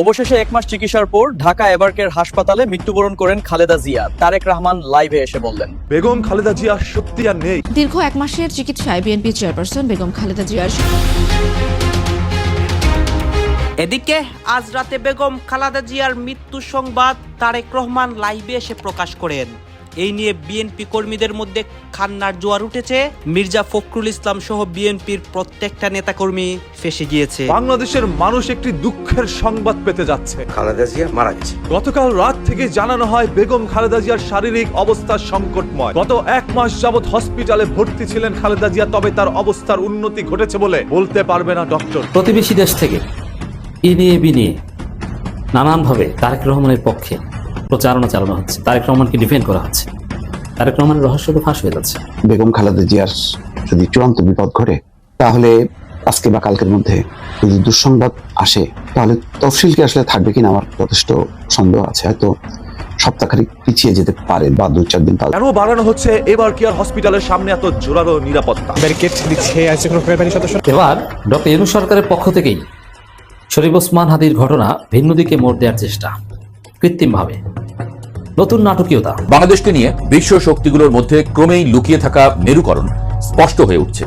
অবশেষে এক মাস চিকিৎসার পর ঢাকা এবারকের হাসপাতালে মৃত্যুবরণ করেন খালেদা জিয়া। তারেক রহমান লাইভে এসে বললেন বেগম খালেদা জিয়া সত্যি আর নেই। দীর্ঘ এক মাসের চিকিৎসায় বিএনপি চেয়ারপারসন বেগম খালেদা জিয়ার এদিকে আজ রাতে বেগম খালেদা জিয়ার মৃত্যু সংবাদ তারেক রহমান লাইভে এসে প্রকাশ করেন। এই নিয়ে বিএনপি কর্মীদের মধ্যে খান্নার জোয়ার উঠেছে। মির্জা ফখরুল ইসলাম সহ বিএনপির প্রত্যেকটা নেতাকর্মী ফেসে গিয়েছে। বাংলাদেশের মানুষ একটি দুঃখের সংবাদ পেতে যাচ্ছে। খালেদা জিয়া মারা গেছে। গতকাল রাত থেকে জানানো হয় বেগম খালেদা জিয়ার শারীরিক অবস্থা সংকটময়। গত এক মাস যাবৎ হসপিটালে ভর্তি ছিলেন খালেদা জিয়া তবে তার অবস্থার উন্নতি ঘটেছে বলে বলতে পারবে না ডক্টর। প্রতিবেশী দেশ থেকে এ নিয়ে বি নিয়ে নানানভাবে তারেক রহমানের পক্ষে প্রচারণা চালানো হচ্ছে। তারেক রহমানকে ডিফেন্ড করা হচ্ছে। তারেক রহমানের রহস্য তো ফাঁস হয়ে যাচ্ছে। বেগম খালেদা জিয়ার যদি চূড়ান্ত বিপদ ঘটে তাহলে আজকে বা কালকের মধ্যে যদি দুঃসংবাদ আসে তাহলে তফসিলকে আসলে থাকবে কিনা আমার যথেষ্ট সন্দেহ আছে। হয়তো সপ্তাহখানিক পিছিয়ে যেতে পারে বা দু চার দিন তাহলে। কেন বাড়ানো হচ্ছে এবার কেয়ার হসপিটালের সামনে এত জোরালো নিরাপত্তা? ব্যারিকেড দিচ্ছে আইসিক্রোফের সদস্য এবার ডক্টর ইউনুস সরকারের পক্ষ থেকেই শরীফ ওসমান হাদির ঘটনা ভিন্ন দিকে মোড় দেওয়ার চেষ্টা। কৃত্রিমভাবে। নতুন নাটকীয়তা। বাংলাদেশকে নিয়ে বিশ্ব শক্তিগুলোর মধ্যে ক্রমেই লুকিয়ে থাকা মেরুকরণ স্পষ্ট হয়ে উঠছে।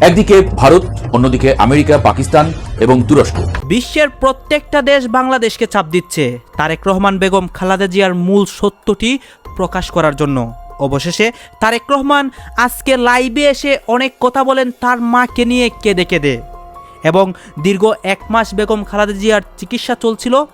একদিকে ভারত অন্যদিকে আমেরিকা পাকিস্তান এবং তুরস্ক। বিশ্বের প্রত্যেকটা দেশ বাংলাদেশকে চাপ দিচ্ছে। তারেক রহমান বেগম খালাদা জিয়ার মূল সত্যটি প্রকাশ করার জন্য। অবশেষে তারেক রহমান আজকে লাইভে এসে অনেক কথা বলেন তার মাকে নিয়ে কেঁদে কেঁদে। এবং দীর্ঘ এক মাস বেগম খালাদা জিয়ার চিকিৎসা চলছিল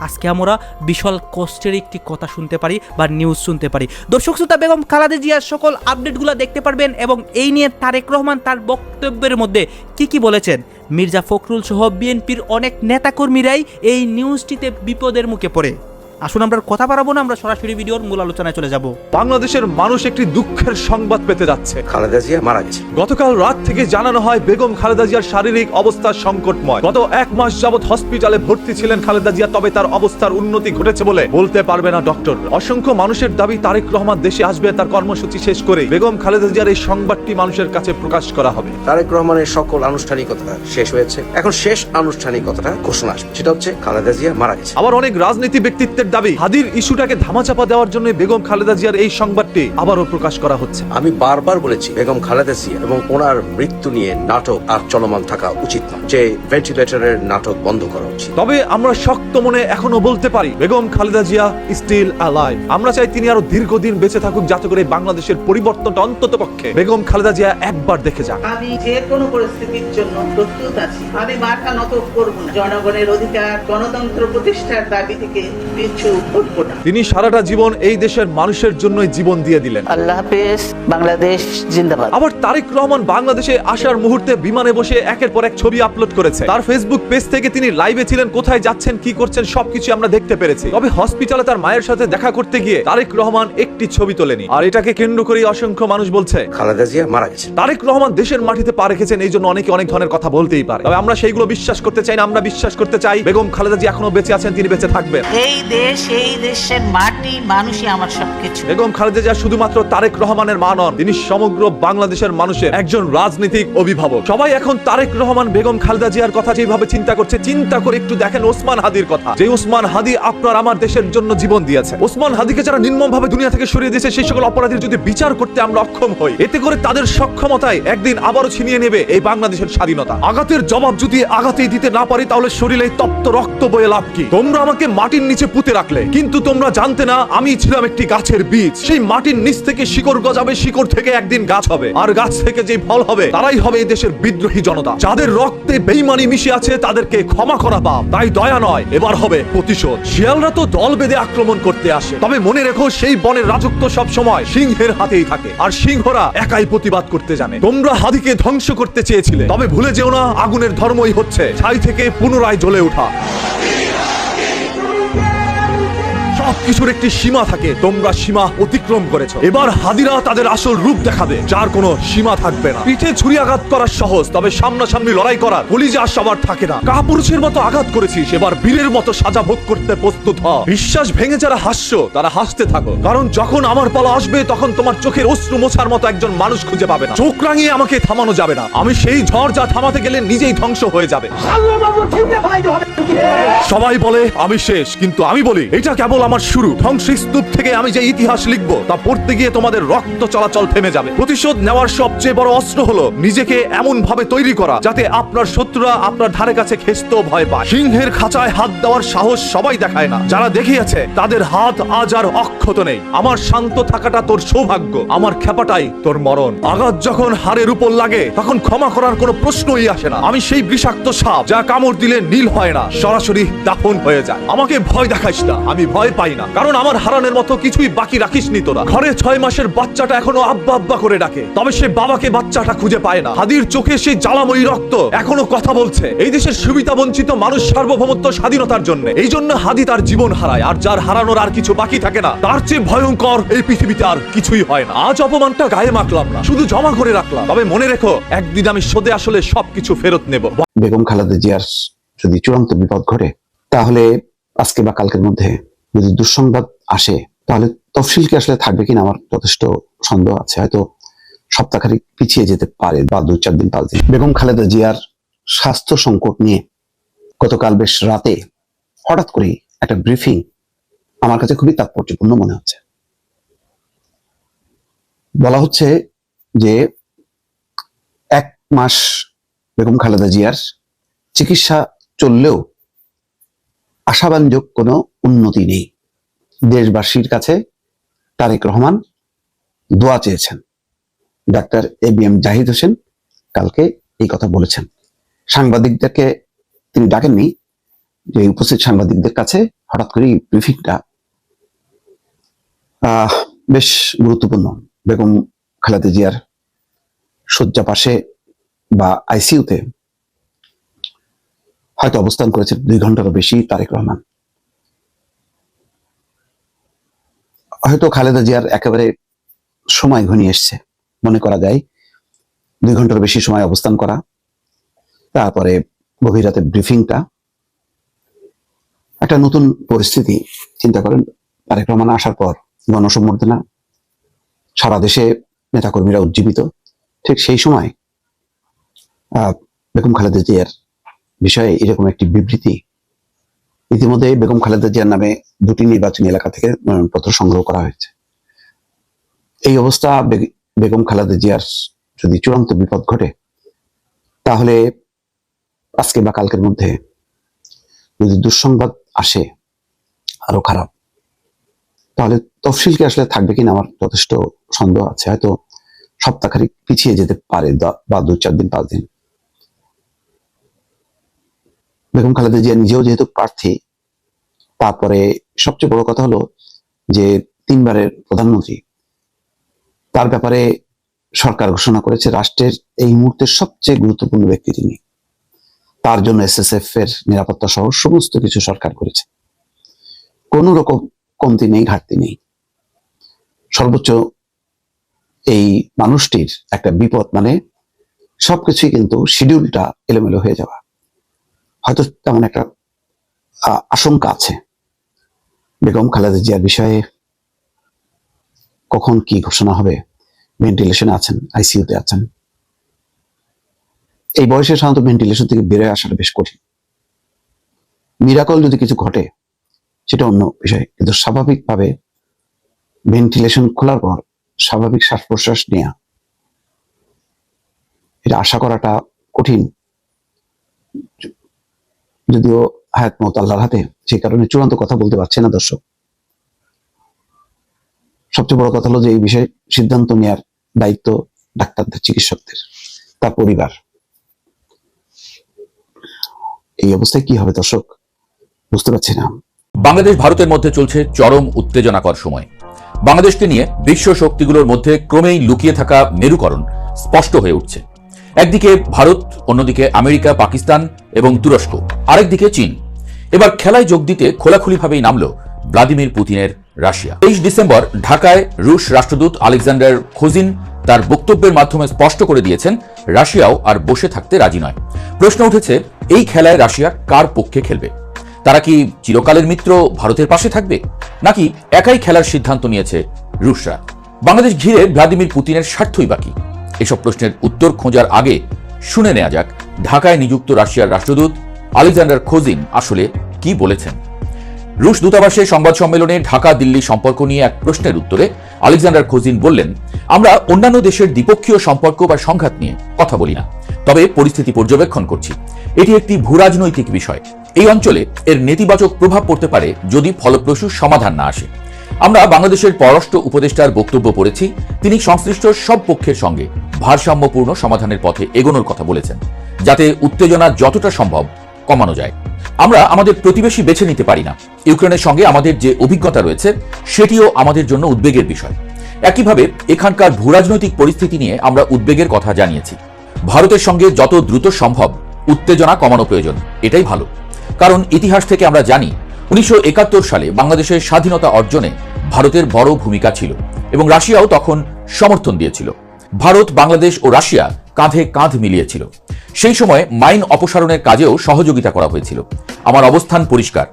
আজকে আমরা বিশাল কষ্টের একটি কথা শুনতে পারি বা নিউজ শুনতে পারি। দর্শক শ্রোতা বেগম খালাদা জিয়ার সকল আপডেটগুলো দেখতে পারবেন এবং এই নিয়ে তারেক রহমান তার বক্তব্যের মধ্যে কি কি বলেছেন? মির্জা ফখরুল সহ বিএনপির অনেক নেতাকর্মীরাই এই নিউজটিতে বিপদের মুখে পড়ে। আসুন আমরা কথা বাড়াবো না আমরা সরাসরি ভিডিওর মূল আলোচনায় চলে যাব। বাংলাদেশের মানুষ একটি দুঃখের সংবাদ পেতে যাচ্ছে। খালেদা জিয়া মারা গেছে গতকাল রাত থেকে জানানো হয় বেগম খালেদা জিয়ার শারীরিক অবস্থা সংকটময়। গত এক মাস যাবৎ হসপিটালে ভর্তি ছিলেন খালেদা জিয়া তবে তার অবস্থার উন্নতি ঘটেছে বলে বলতে পারবে না ডক্টর। অসংখ্য মানুষের দাবি তারেক রহমান দেশে আসবে তার কর্মসূচি শেষ করে বেগম খালেদা জিয়ার এই সংবাদটি মানুষের কাছে প্রকাশ করা হবে। তারেক রহমানের সকল আনুষ্ঠানিকতা শেষ হয়েছে। এখন শেষ আনুষ্ঠানিকতাটা ঘোষণা আসবে। সেটা হচ্ছে খালেদা জিয়া মারা গেছে। আবার অনেক রাজনীতি ব্যক্তিত্বের দাবি হাদির ইস্যুটাকে ধামাচাপা দেওয়ার জন্য বেগম খালেদা জিয়ার এই সংবাদটি আবারও প্রকাশ করা হচ্ছে। আমি বারবার বলেছি বেগম খালেদা জিয়া এবং ওনার মৃত্যু নিয়ে নাটক আর চলমান থাকা উচিত নয়। যে ভেন্টিলেটরের নাটক বন্ধ করা উচিত। তবে আমরা শক্ত মনে এখনও বলতে পারি বেগম খালেদা জিয়া স্টিল অ্যালাইভ আমরা চাই তিনি আরও দীর্ঘদিন বেঁচে থাকুক যাতে করে বাংলাদেশের পরিবর্তনটা অন্তত পক্ষে বেগম খালেদা জিয়া একবার দেখে যান আমি যে কোনো পরিস্থিতির জন্য প্রস্তুত আছি। আমি মাথা নত করব না। জনগণের অধিকার গণতন্ত্র প্রতিষ্ঠার দাবি থেকে পিছু হটবো না। তিনি সারাটা জীবন এই দেশের মানুষের জন্যই জীবন দিয়ে দিলেন। আল্লাহ হাফেজ বাংলাদেশ জিন্দাবাদ। আবার তারেক রহমান বাংলাদেশে আসার মুহূর্তে বিমানে বসে একের পর এক ছবি আপলোড করেছে। তার ফেসবুক পেজ থেকে তিনি লাইভে ছিলেন কোথায় যাচ্ছেন কি করছেন সবকিছু আমরা দেখতে পেরেছি। তবে হসপিটালে তার মায়ের সাথে দেখা করতে গিয়ে তারেক রহমান একটি ছবি তোলেনি। আর এটাকে কেন্দ্র করে অসংখ্য মানুষ বলছে খালেদা জিয়া মারা গেছে তারেক রহমান দেশের মাটিতে পা রেখেছেন এই জন্য অনেকে অনেক ধরনের কথা বলতেই পারে। তবে আমরা সেইগুলো বিশ্বাস করতে চাই না আমরা বিশ্বাস করতে চাই বেগম খালেদা জি এখনও বেঁচে আছেন তিনি বেঁচে থাকবেন। এই দেশ এই দেশের মাটি মানুষই আমার সবকিছু। বেগম খালেদা জিয়া শুধুমাত্র তারেক রহমানের মা নন তিনি সমগ্র বাংলাদেশের মানুষের একজন রাজনৈতিক অভিভাবক। সবাই এখন তারেক রহমান, বেগম খালেদা জিয়ার কথা যেভাবে চিন্তা করছে, চিন্তা করে একটু দেখেন ওসমান হাদির কথা। যে ওসমান হাদি আপনার আমার দেশের জন্য জীবন দিয়েছে। ওসমান হাদিকে যারা নির্মম ভাবে দুনিয়া থেকে সরিয়ে দিয়েছে, সেই সকল অপরাধীর যদি বিচার করতে আমরা অক্ষম হই, এতে করে তাদের সক্ষমতায় একদিন আবারও ছিনিয়ে নেবে এই বাংলাদেশের স্বাধীনতা। আঘাতের জবাব যদি আঘাতেই দিতে না পারি, তাহলে শরীরে তপ্ত রক্ত বয়ে লাভ কি? তোমরা আমাকে মাটির নিচে পুঁতে রাখলে, কিন্তু তোমরা জানতে না, আমি ছিলাম একটি গাছের বীজ। সেই মাটির নিচ থেকে শিকড় গজাবে, শিকড় থেকে একদিন গাছ হবে। আর গাছ থেকে যে ফল হবে তারাই হবে এই দেশের বিদ্রোহী জনতা। যাদের রক্তে বেইমানি মিশে আছে, তাদেরকে ক্ষমা করা পাপ। তাই দয়া নয়, এবার হবে প্রতিশোধ। শিয়ালরা তো দল বেঁধে আক্রমণ করতে আসে। তবে মনে রেখো, সেই বনের রাজত্ব সব সময় সিংহের হাতেই থাকে। আর সিংহরা একাই প্রতিবাদ করতে জানে। তোমরা হাদিকে ধ্বংস করতে চেয়েছিলে। তবে ভুলে যেও না, আগুনের ধর্মই হচ্ছে। ছাই থেকে পুনরায় জ্বলে ওঠা। সবকিছুর একটি সীমা থাকে, তোমরা সীমা অতিক্রম করেছ। এবার হাদিরা তাদের আসল রূপ দেখাবে, যার কোনো সীমা থাকবে না। পিঠে ছুরি আঘাত করা সহজ, তবে সামনাসামনি লড়াই করার কলিজা সবার থাকে না। কাপুরুষের মতো আঘাত করেছিস, এবার বীরের মতো সাজা ভোগ করতে প্রস্তুত হ। বিশ্বাস ভেঙে যারা হাসছ তারা হাসতে থাকো। কারণ যখন আমার পালা আসবে, তখন তোমার চোখের অশ্রু মোছার মতো একজন মানুষ খুঁজে পাবে না। চোখ রাঙিয়ে আমাকে থামানো যাবে না। আমি সেই ঝড় যা থামাতে গেলে নিজেই ধ্বংস হয়ে যাবে। সবাই বলে, আমি শেষ। কিন্তু আমি বলি, এটা কেবল আমার শুরু। ধ্বংসস্তূপ থেকে আমি যে ইতিহাস লিখব, তা পড়তে গিয়ে তোমাদের রক্ত চলাচল থেমে যাবে। প্রতিশোধ নেওয়ার সবচেয়ে বড় অস্ত্র হলো নিজেকে এমন ভাবে তৈরি করা, যাতে আপনার শত্রুরা আপনার ধারে কাছে খেসতেও ভয় পায়। সিংহের খাঁচায় হাত দেওয়ার সাহস সবাই দেখায় না। যারা দেখিয়েছে, তাদের হাত আজ আর অক্ষত নেই। আমার শান্ত থাকাটা তোর সৌভাগ্য, আমার খেপাটাই তোর মরণ। আঘাত যখন হাড়ের উপর লাগে, তখন ক্ষমা করার কোনো প্রশ্নই আসে না। আমি সেই বিষাক্ত সাপ, যা কামড় দিলে নীল হয় না। সরাসরি দাফন হয়ে যায়। আমাকে ভয় দেখাইস না, আমি ভয় পাই না। কারণ আমার হারানের মতো কিছুই বাকি রাখিস নি তোরা। ঘরে ছয় মাসের বাচ্চাটা এখনও আব্বা আব্বা করে ডাকে। তবে সে বাবাকে বাচ্চাটা খুঁজে পায় না। হাদির চোখে সেই জ্বালাময়ী রক্ত এখনও কথা বলছে। এই দেশের সুবিধা বঞ্চিত মানুষ সার্বভৌমত্ব স্বাধীনতার জন্য। এই জন্য হাদি তার জীবন হারায়, আর যার হারানোর আর কিছু বাকি থাকে না। তার চেয়ে ভয়ঙ্কর এই পৃথিবীতে আর কিছুই হয় না। আজ অপমানটা গায়ে মাখলাম না, শুধু জমা করে রাখলাম। তবে মনে রেখো, একদিন আমি সোদে আসলে সবকিছু ফেরত নেব। বেগম খালেদা জিয়ার যদি চূড়ান্ত বিপদ ঘটে, তাহলে আজকে বা কালকের মধ্যে যদি দুঃসংবাদ আসে, তাহলে তফসিল কি আসলে থাকবে কিনা আমার যথেষ্ট সন্দেহ আছে। হয়তো সপ্তাহখানিক পিছিয়ে যেতে পারে বা দু চার দিন, পাঁচ দিন। বেগম খালেদা জিয়ার স্বাস্থ্য সংকট নিয়ে গতকাল বেশ রাতে হঠাৎ করেই একটা ব্রিফিং আমার কাছে খুবই তাৎপর্যপূর্ণ মনে হচ্ছে। বলা হচ্ছে যে এক মাস বেগম খালেদা জিয়ার চিকিৎসা চললেও আশাবাঞ্জক কোনো উন্নতি নেই। দেশবাসীর কাছে তারেক রহমান দোয়া চেয়েছেন। Doctor A B M Zahid Hossain কালকে এই কথা বলেছেন। সাংবাদিকদেরকে তিনি ডাকেননি যে উপস্থিত সাংবাদিকদের কাছে হঠাৎ করে ব্রিফিংটা বেশ গুরুত্বপূর্ণ। বেগম খালেদা জিয়ার শয্যা পাশে বা আইসিইউতে হয়তো অবস্থান করেছেন দুই ঘন্টারও বেশি তারেক রহমান। হয়তো খালেদা জিয়ার একেবারে সময় ঘনিয়ে এসছে মনে করা যায়। দুই ঘণ্টার বেশি সময় অবস্থান করা। তারপরে গভীর ব্রিফিংটা। একটা নতুন পরিস্থিতি চিন্তা করেন তারেক রহমান আসার পর গণসম্বর্ধনা সারা দেশে নেতাকর্মীরা উজ্জীবিত। ঠিক সেই সময় আহ, বেগম খালেদা জিয়ার বিষয়ে এরকম একটি বিবৃতি। ইতিমধ্যে বেগম খালেদা জিয়ার নামে দুটি নির্বাচনী এলাকা থেকে মনোনয়নপত্র সংগ্রহ করা হয়েছে। এই অবস্থা বেগম খালেদা জিয়ার যদি চূড়ান্ত বিপদ ঘটে, তাহলে আজকে বা কালকের মধ্যে যদি দুঃসংবাদ আসে আরও খারাপ, তাহলে তফসিল কি আসলে থাকবে কিনা আমার যথেষ্ট সন্দেহ আছে। হয়তো সপ্তাহখানিক পিছিয়ে যেতে পারে বা দু চার দিন, পাঁচ দিন। বেগম খালেদা জিয়া নিজেও যেহেতু প্রার্থী, তারপরে সবচেয়ে বড় কথা হলো যে তিনবারের প্রধানমন্ত্রী। তার ব্যাপারে সরকার ঘোষণা করেছে রাষ্ট্রের এই মুহূর্তের সবচেয়ে গুরুত্বপূর্ণ ব্যক্তি তিনি। তার জন্য এসএসএফ এর নিরাপত্তা সহ সমস্ত কিছু সরকার করেছে। কোনো রকম কমতি নেই, ঘাটতি নেই। সর্বোচ্চ এই মানুষটির একটা বিপদ মানে সবকিছুই কিন্তু শিডিউলটা এলোমেলো হয়ে যাওয়া। হয়তো তেমন একটা আশঙ্কা আছে। বেগম খালেদা জিয়ার বিষয়ে কখন কি ঘোষণা হবে, ভেন্টিলেশনে আছেন, আইসিইউতে আছেন। এই বয়সে সাধারণত ভেন্টিলেশন থেকে বেরোয় আসাটা বেশ কঠিন। মিরাকল যদি কিছু ঘটে, সেটা অন্য বিষয়। কিন্তু স্বাভাবিকভাবে ভেন্টিলেশন খোলার পর স্বাভাবিক শ্বাস প্রশ্বাস নেওয়া এটা আশা করাটা কঠিন। যদিও হায়াত মত আল্লাহর হাতে, সেই কারণে চূড়ান্ত কথা বলতে পারছে না দর্শক। সবচেয়ে বড় কথা হলো যে এই বিষয়ে সিদ্ধান্ত নেয়ার দায়িত্ব ডাক্তারদের চিকিৎসকদের, তার পরিবার। এই অবস্থায় কি হবে দর্শক? বুঝতে পারছি না। বাংলাদেশ ভারতের মধ্যে চলছে চরম উত্তেজনাকর সময়। বাংলাদেশকে নিয়ে বিশ্ব শক্তিগুলোর মধ্যে ক্রমেই লুকিয়ে থাকা মেরুকরণ স্পষ্ট হয়ে উঠছে। একদিকে ভারত, অন্যদিকে আমেরিকা, পাকিস্তান এবং তুরস্ক, আরেকদিকে চীন। এবার খেলায় যোগ দিতে খোলাখুলিভাবেই নামল ভ্লাদিমির পুতিনের রাশিয়া। তেইশ ডিসেম্বর ঢাকায় রুশ রাষ্ট্রদূত আলেকজান্ডার খোজিন তার বক্তব্যের মাধ্যমে স্পষ্ট করে দিয়েছেন, রাশিয়াও আর বসে থাকতে রাজি নয়। প্রশ্ন উঠেছে, এই খেলায় রাশিয়া কার পক্ষে খেলবে? তারা কি চিরকালের মিত্র ভারতের পাশে থাকবে? নাকি একাই খেলার সিদ্ধান্ত নিয়েছে রুশরা? বাংলাদেশ ঘিরে ভ্লাদিমির পুতিনের স্বার্থই বাকি এসব প্রশ্নের উত্তর খোঁজার আগে শুনে নেওয়া যাক, ঢাকায় নিযুক্ত রাশিয়ার রাষ্ট্রদূত আলেকজান্ডার খোজিন আসলে কি বলেছেন। রুশ দূতাবাসে সংবাদ সম্মেলনে ঢাকা দিল্লি সম্পর্ক নিয়ে এক প্রশ্নের উত্তরে আলেকজান্ডার খোজিন বললেন, আমরা অন্যান্য দেশের দ্বিপক্ষীয় সম্পর্ক বা সংঘাত নিয়ে কথা বলি না, তবে পরিস্থিতি পর্যবেক্ষণ করছি। এটি একটি ভূরাজনৈতিক বিষয়। এই অঞ্চলে এর নেতিবাচক প্রভাব পড়তে পারে যদি ফলপ্রসূ সমাধান না আসে। আমরা বাংলাদেশের পররাষ্ট্র উপদেষ্টার বক্তব্য পড়েছি, তিনি সংশ্লিষ্ট সব পক্ষের সঙ্গে। ভারসাম্যপূর্ণ সমাধানের পথে এগোনোর কথা বলেছেন, যাতে উত্তেজনা যতটা সম্ভব কমানো যায়। আমরা আমাদের প্রতিবেশী বেছে নিতে পারি না। ইউক্রেনের সঙ্গে আমাদের যে অভিজ্ঞতা রয়েছে, সেটিও আমাদের জন্য উদ্বেগের বিষয়। একইভাবে এখানকার ভূরাজনৈতিক পরিস্থিতি নিয়ে আমরা উদ্বেগের কথা জানিয়েছি। ভারতের সঙ্গে যত দ্রুত সম্ভব উত্তেজনা কমানো প্রয়োজন, এটাই ভালো। কারণ ইতিহাস থেকে আমরা জানি, উনিশশো একাত্তর সালে বাংলাদেশের স্বাধীনতা অর্জনে ভারতের বড় ভূমিকা ছিল এবং রাশিয়াও তখন সমর্থন দিয়েছিল। ভারত, বাংলাদেশ ও রাশিয়া কাঁধে কাঁধ মিলিয়েছিল। সেই সময় মাইন অপসারণের কাজেও সহযোগিতা করা হয়েছিল। আমার অবস্থান পরিষ্কার।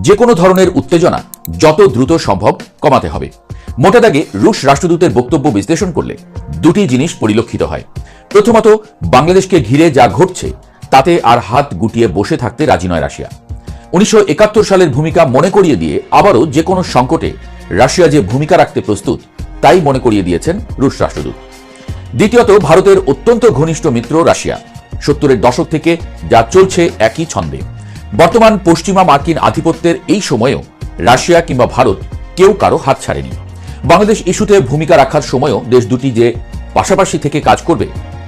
যে কোনো ধরনের উত্তেজনা যত দ্রুত সম্ভব কমাতে হবে। মোটা দাগে রুশ রাষ্ট্রদূতের বক্তব্য বিশ্লেষণ করলে দুটি জিনিস পরিলক্ষিত হয়। প্রথমত, বাংলাদেশকে ঘিরে যা ঘটছে, তাতে আর হাত গুটিয়ে বসে থাকতে রাজি নয় রাশিয়া। উনিশশো একাত্তর সালের ভূমিকা মনে করিয়ে দিয়ে আবারও যে কোনো সংকটে রাশিয়া যে ভূমিকা রাখতে প্রস্তুত, তাই মনে করিয়ে দিয়েছেন রুশ রাষ্ট্রদূত। দ্বিতীয়ত, ভারতের অত্যন্ত ঘনিষ্ঠ মিত্র রাশিয়া। সত্তরের দশক থেকে যা চলছে একই ছন্দে। বর্তমান পশ্চিমা মার্কিন আধিপত্যের এই সময়েও রাশিয়া কিংবা ভারত কেউ কারও হাত ছাড়েনি। বাংলাদেশ ইস্যুতে ভূমিকা রাখার সময়ও দেশ দুটি যে পাশাপাশি থেকে কাজ করবে,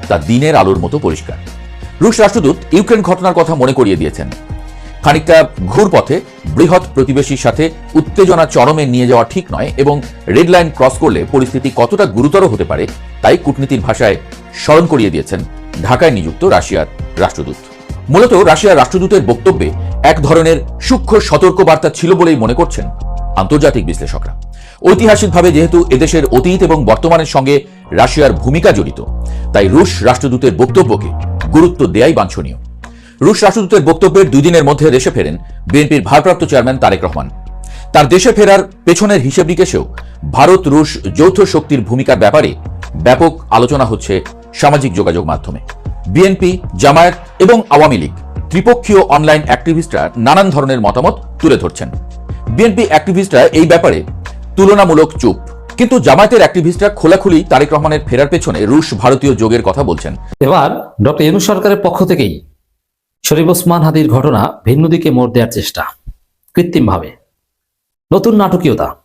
তা দিনের আলোর মতো পরিষ্কার। রুশ রাষ্ট্রদূত ইউক্রেন ঘটনার কথা মনে করিয়ে দিয়েছেন। খানিকটা ঘুরপথে বৃহৎ প্রতিবেশীর সাথে উত্তেজনা চরমে নিয়ে যাওয়া ঠিক নয় এবং রেড লাইন ক্রস করলে পরিস্থিতি কতটা গুরুতর হতে পারে তাই কূটনীতির ভাষায় স্মরণ করিয়ে দিয়েছেন ঢাকায় নিযুক্ত রাশিয়ার রাষ্ট্রদূত। মূলত রাশিয়ার রাষ্ট্রদূতের বক্তব্যে এক ধরনের সূক্ষ্ম সতর্কবার্তা ছিল বলেই মনে করছেন আন্তর্জাতিক বিশ্লেষকরা। ঐতিহাসিকভাবে যেহেতু এদেশের অতীত এবং বর্তমানের সঙ্গে রাশিয়ার ভূমিকা জড়িত, তাই রুশ রাষ্ট্রদূতের বক্তব্যকে গুরুত্ব দেয়াই বাঞ্ছনীয়। রুশ রাষ্ট্রদূতের বক্তব্যের দুই দিনের মধ্যে দেশে ফেরেন বিএনপির ভারপ্রাপ্ত চেয়ারম্যান তারেক রহমান। তার দেশে ফেরার পেছনের হিসেব নিকেশেও ভারত রুশ যৌথ শক্তির ভূমিকার ব্যাপারে ব্যাপক আলোচনা হচ্ছে সামাজিক যোগাযোগ মাধ্যমে। বিএনপি, জামায়াত এবং আওয়ামী লীগ ত্রিপক্ষীয় অনলাইন অ্যাক্টিভিস্টরা নানান ধরনের মতামত তুলে ধরছেন। বিএনপি অ্যাক্টিভিস্টরা এই ব্যাপারে তুলনামূলক চুপ। কিন্তু জামায়াতের অ্যাক্টিভিস্টরা খোলাখুলি তারেক রহমানের ফেরার পেছনে রুশ ভারতীয় যোগের কথা বলছেন। এবার ডক্টর ইউনুস সরকারের পক্ষ থেকেই শরীফ ওসমান হাদির ঘটনা ভিন্ন দিকে মোড় দেওয়ার চেষ্টা। কৃত্রিমভাবে। নতুন নাটকীয়তা।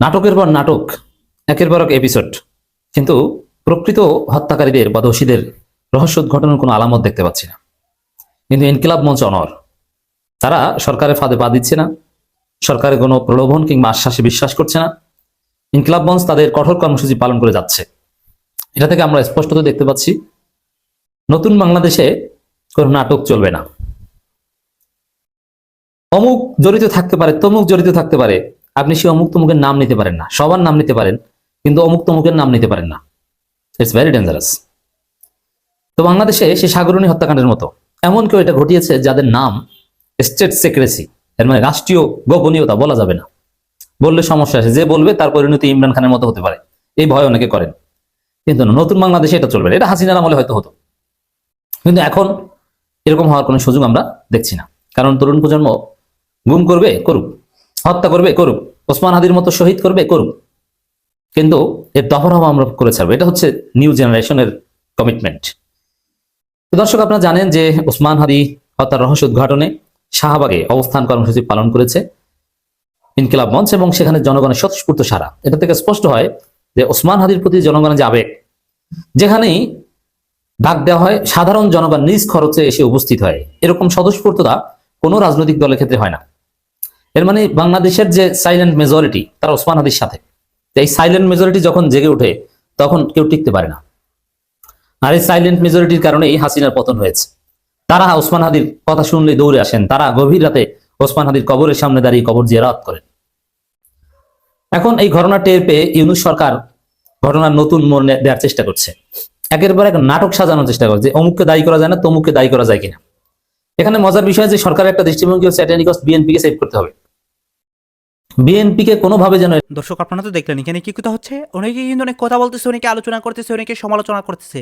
নাটকের পর নাটক, একের পর এক এপিসোড কিন্তু প্রকৃত হত্যাকারীদের বা দোষীদের রহস্য উদ্ঘাটনের কোনো আলামত দেখতে পাচ্ছি না। কিন্তু ইনকিলাব মঞ্চ অনর তারা সরকারের ফাঁদে পা দিচ্ছে না। সরকারের কোনো প্রলোভন কিংবা আশ্বাসে বিশ্বাস করছে না। ইনকিলাব মঞ্চ তাদের কঠোর কর্মসূচি পালন করে যাচ্ছে। এটা থেকে আমরা স্পষ্টত দেখতে পাচ্ছি। নতুন বাংলাদেশে কোনো নাটক চলবে না। অমুক জড়িত থাকতে পারে, তমুক জড়িত থাকতে পারে। আপনি সে অমুক তমুকের নাম নিতে পারেন না। সবার নাম নিতে পারেন, কিন্তু অমুক তমুকের নাম নিতে পারেন না। ইটস ভেরি ডেঞ্জারাস তো বাংলাদেশে সে সাগরণী হত্যাকাণ্ডের মতো এমন কেউ এটা ঘটিয়েছে যাদের নাম স্টেট সেক্রেসি এর মানে রাষ্ট্রীয় গোপনীয়তা বলা যাবে না। বললে সমস্যা আছে যে বলবে তার পরিণতি ইমরান খানের মতো হতে পারে। এই ভয় অনেকে করেন। কিন্তু নতুন বাংলাদেশে এটা চলবে এটা হাসিনার আমলে হয়তো হতো। কিন্তু এখন এরকম হওয়ার কোনো সুযোগ আমরা দেখছি না। কারণ তরুণ প্রজন্ম গুম করবে, করুক। হত্যা করবে, করুক। ওসমান হাদির মতো শহীদ করবে, করুক। কিন্তু এর দফরহম আমরা করে ছাড়বো। এটা হচ্ছে নিউ জেনারেশনের কমিটমেন্ট। দর্শক, আপনারা জানেন যে ওসমান হাদি হত্যার রহস্য উদ্ঘাটনে শাহবাগে অবস্থান কর্মসূচি পালন করেছে ইনকিলাব মঞ্চ এবং সেখানে জনগণের স্বতঃস্ফূর্ত সারা এটা থেকে স্পষ্ট হয় যে ওসমান হাদির প্রতি জনগণের যে আবেগ, যেখানেই ডাক দেওয়া হয়, সাধারণ জনগণ নিজ খরচে এসে উপস্থিত হয়। এরকম স্বতঃস্ফূর্ততা কোনো রাজনৈতিক দলের ক্ষেত্রে হয় না। এর মানে বাংলাদেশের যে সাইলেন্ট মেজরিটি তারা ওসমান হাদির সাথে। এই সাইলেন্ট মেজরিটি যখন জেগে ওঠে, তখন কেউ টিকতে পারে না। আর এই সাইলেন্ট মেজরিটির কারণে এই হাসিনার পতন হয়েছে। তারা ওসমান হাদির কথা শুনলে দৌড়ে আসেন, তারা গভীর রাতে ওসমান হাদির কবরের সামনে দাঁড়িয়ে কবর জিয়ারাত করেন। এখন এই ঘটনা টের পেয়ে ইউনুস সরকার ঘটনার নতুন মোড় দেওয়ার চেষ্টা করছে। একের পর এক নাটক সাজানোর চেষ্টা করে যে অমুককে দায়ী করা যায় না, তমুককে দায়ী করা যায় কিনা। এখানে মজার বিষয় যে সরকারের একটা দৃষ্টিভঙ্গি হচ্ছে বিএনপি কে বিএনপিকে সেভ করতে হবে। বিএনপিকে কোনোভাবে যেন দর্শক, আপনারা তো দেখলেন, এখানে কি কথা হচ্ছে? অনেকে কিন্তু অনেক কথা বলতেছে, অনেকে আলোচনা করতেছে, অনেকে সমালোচনা করতেছে।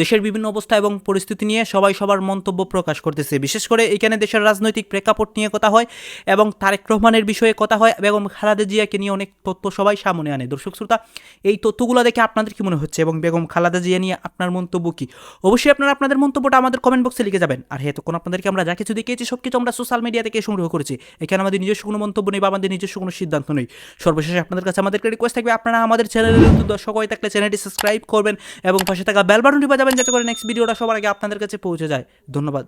দেশের বিভিন্ন অবস্থা এবং পরিস্থিতি নিয়ে সবাই সবার মন্তব্য প্রকাশ করতেছে। বিশেষ করে এখানে দেশের রাজনৈতিক প্রেক্ষাপট নিয়ে কথা হয় এবং তারেক রহমানের বিষয়ে কথা হয় এবং খালেদা জিয়াকে নিয়ে অনেক তথ্য সবাই সামনে আনে। দর্শক, শ্রোতা, এই তথ্যগুলো দেখে আপনাদের কি মনে হচ্ছে? এবং বেগম খালাদা জিয়া নিয়ে আপনার মন্তব্য কি? অবশ্যই আপনারা আপনাদের মন্তব্যটা আমাদের কমেন্ট বক্সে লিখে যাবেন। আর হ্যাঁ তখন আপনাদেরকে আমরা যা কিছু দেখিয়েছি সব কিছু আমরা সোশ্যাল মিডিয়া থেকে সংগ্রহ করেছি। এখানে আমাদের নিজস্ব কোনো মন্তব্য নেই বা আমাদের নিজস্ব কোনো সিদ্ধান্ত নেই। সর্বশেষে আপনাদের কাছে আমাদেরকে রিকোয়েস্ট থাকবে। আপনারা আমাদের চ্যানেলের দর্শক হয়ে থাকলে চ্যানেলটি সাবস্ক্রাইব করবেন এবং পাশে থাকা বেল বাটনটি বাজাবেন যাতে করে নেক্সট ভিডিওটা সবার আগে আপনাদের কাছে পৌঁছে যায়। ধন্যবাদ।